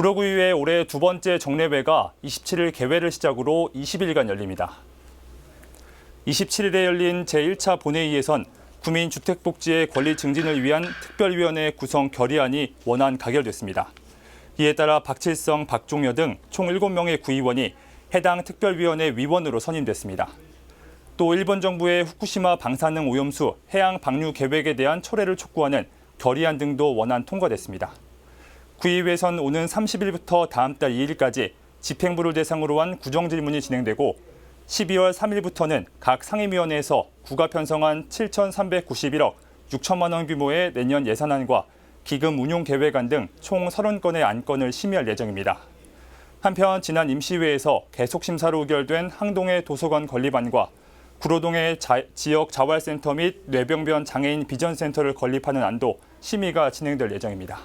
구로구의회 올해 두 번째 정례회가 27일 개회를 시작으로 20일간 열립니다. 27일에 열린 제1차 본회의에선 구민주택복지의 권리 증진을 위한 특별위원회 구성 결의안이 원안 가결됐습니다. 이에 따라 박칠성, 박종여 등 총 7명의 구의원이 해당 특별위원회 위원으로 선임됐습니다. 또 일본 정부의 후쿠시마 방사능 오염수 해양 방류 계획에 대한 철회를 촉구하는 결의안 등도 원안 통과됐습니다. 구의회선 오는 30일부터 다음 달 2일까지 집행부를 대상으로 한 구정질문이 진행되고 12월 3일부터는 각 상임위원회에서 구가 편성한 7,391억 6천만 원 규모의 내년 예산안과 기금 운용 계획안 등 총 30건의 안건을 심의할 예정입니다. 한편 지난 임시회에서 계속 심사로 의결된 항동의 도서관 건립안과 구로동의 자- 지역 자활센터 및 뇌병변 장애인 비전센터를 건립하는 안도 심의가 진행될 예정입니다.